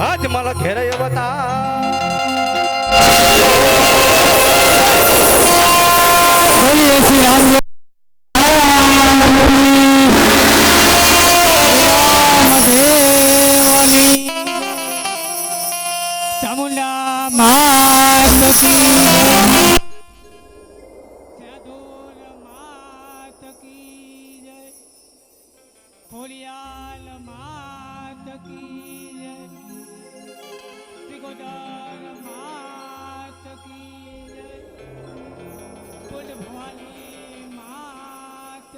આજ મારા ઘેરે બતા ખોલિયાલ મા માત કી શ્રી ગોદર માત કી બોલ ભવાની માત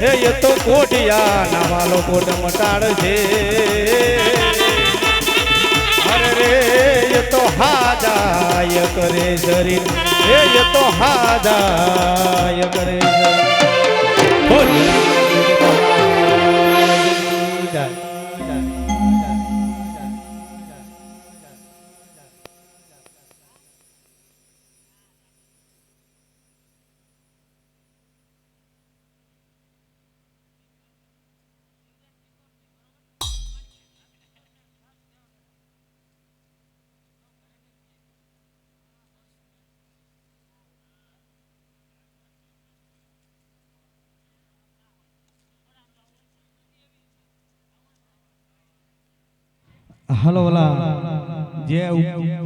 હે એ તો કોટિયા નાવાલો કોટ મટાડ છે અરે એ તો હાદાય કરે શરીર હે એ તો હાદાય કરે શરીર બોલ. હલો વલા. જે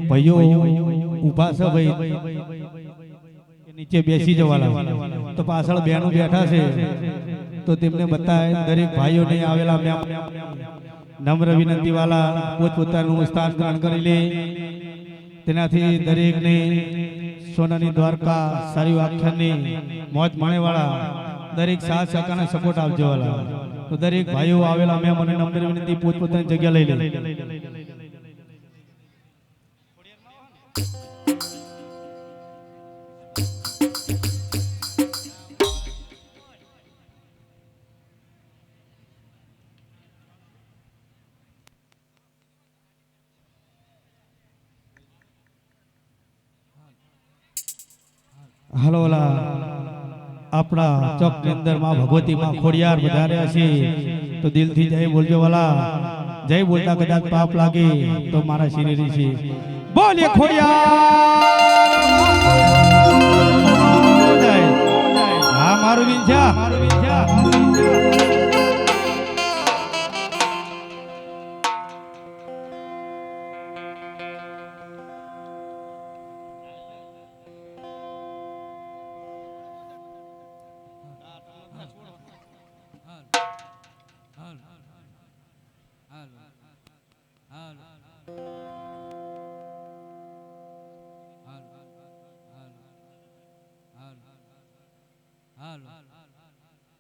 ભાઈઓ ઊભા છે ભાઈ. નીચે બેસી જવાના તો પાછળ બેનું બેઠા છે. તો તેમને બતાવે, દરેક ભાઈઓ નહીં આવેલા નમ્ર વિનંતી વાલા, પોતપોતાનું સ્થાન ગ્રહણ કરી લે. તેનાથી દરેકને સોનાની દ્વારકા, સારી વ્યાખ્યાનની મોજ માણેવાળા, દરેક સાથ સહકારને સપોર્ટ આપજો વાલા. તો દરેક ભાઈઓ આવેલા મેં મને નમ્ર વિનંતી પોતપોતાની જગ્યા લઈ લે. આપણા ચોકની અંદરમાં ભગવતી માં ખોડિયાર વધાર્યા છે, તો દિલથી જય બોલજો વાલા. જય બોલતા કદાચ પાપ લાગે તો મારા શરીર છે. બોલે ખોડિયાર. હા, મારું વિંછા